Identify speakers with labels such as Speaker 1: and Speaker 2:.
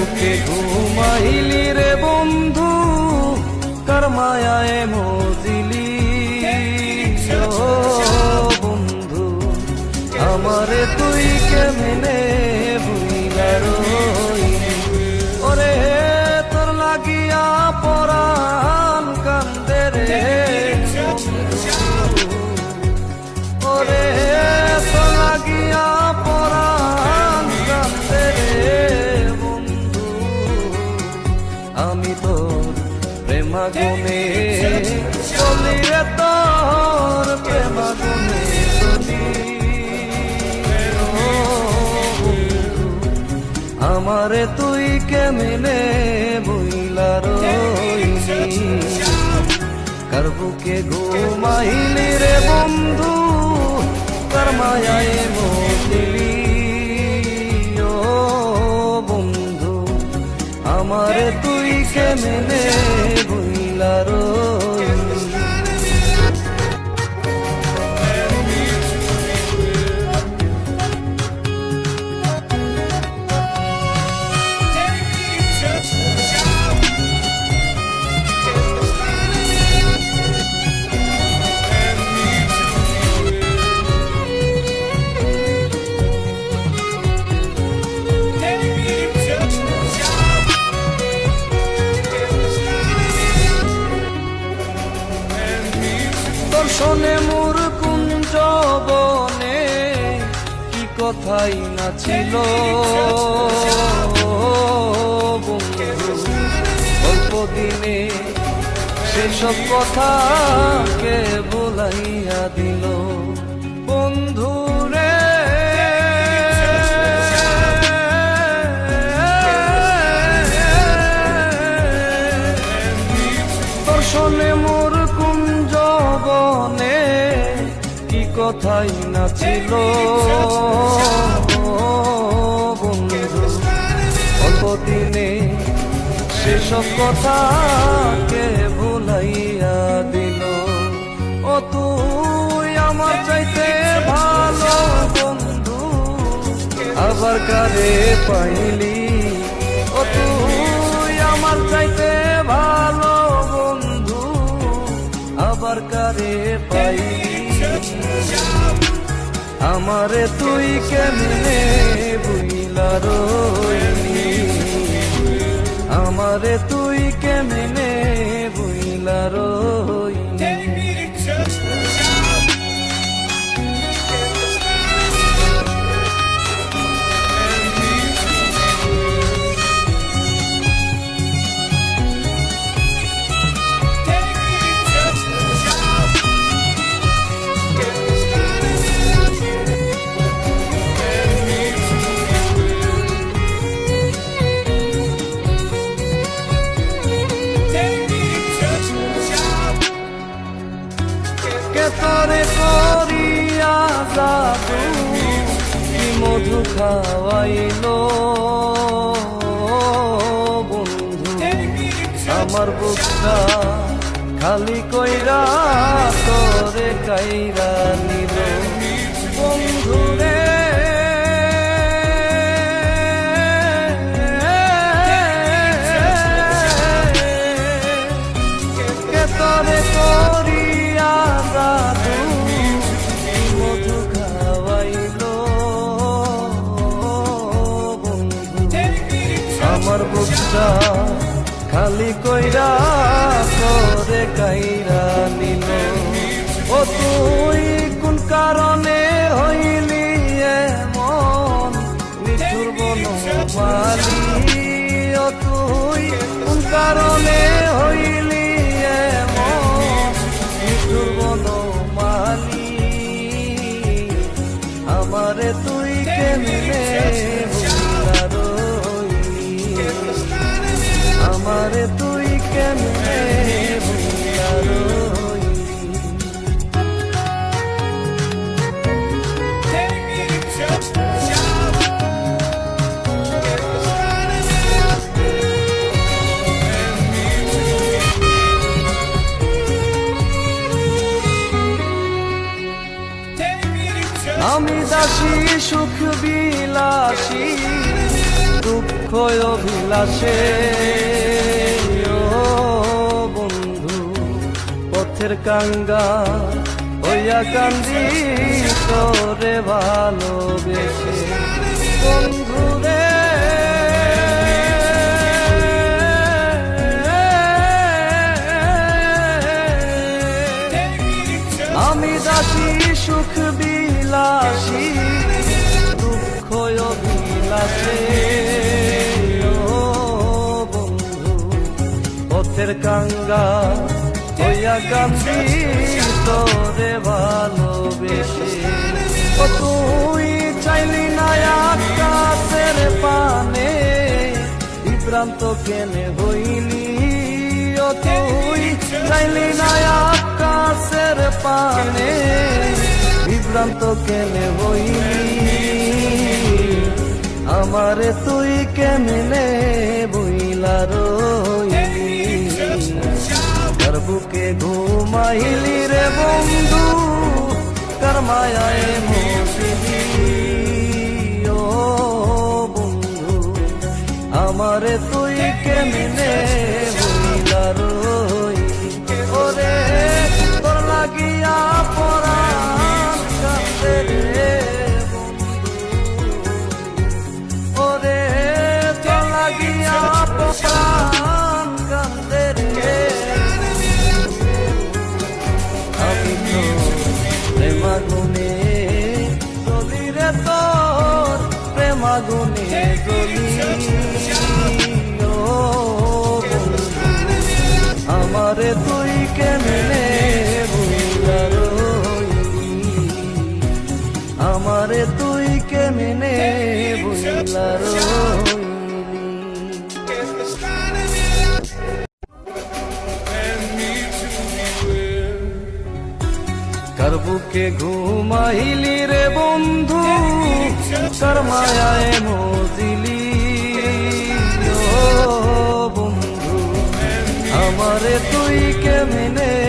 Speaker 1: বুকে ঘুমাইলি রে বন্ধু কার মায়ায় মজিলি? বন্ধু আমারে তুই কেমনে প্রেমাগুনে চলি তোর প্রেমাগুনে আমারে তুই কেমনে বইলা রইলি? কার ঘুমাইলি রে বন্ধু কার মায়ায় মতিলি ও বন্ধু, আমারে তুই কেমনে বইলা কথাই না ছিল। অল্প দিনে সেসব কথা কে বলাইয়া দিল। বন্ধু কথাই না ছিল। বন্ধু অল্প দিনে সেসব কথা কে ভুলাইয়া দিল? ও তুই আমার চাইতে ভালো বন্ধু, আবার কারে পাইলি? ও তুই আমার চাইতে ভালো বন্ধু, আবার কারে পাইলি? আমারে তুই কেমনে বুইলা রইলি আমারে তুই কেমনে বুইলা রইলি কে তরে করিয়া জাদু কি মধু খাওয়াইলো? বন্ধু, আমার বুকটা খালি কইরা তোরে কাইরা নিল। বন্ধু রে, কে তরে খালি কইরা দাসী, সুখ বিলাসী, দুঃখ অভিলাষে। বন্ধু, পথের কাঙ্গা হইয়া কান্দি, তোরে ভালোবেসে। বন্ধু আমি দাসী, সুখ বিলাসী দুঃখ ও বন্ধু, পথের কাঙ্গা হইয়া কান্দি তোরে ভালোবেসে। তুই চাইলি না আকাশের পানে বিভ্রান্ত কেনে হইলি? তুই চাইলি না আকাশের পানে বিভ্রান্ত কেনে হইলি আমারে তুই কেমনে বইলা রইলি বুকে ঘুমাইলি রে বন্ধু? কার ও বন্ধু, আমারে তুই কেমনে বইলা রইলি ওরে, তোর লাগিয়া পরাণ তুই কেমনে ভুলা রইলি আমারে তুই কেমনে রইলি কার বুকে ঘুমাইলি রে বন্ধু? কার মায়ায় তুই কেমনে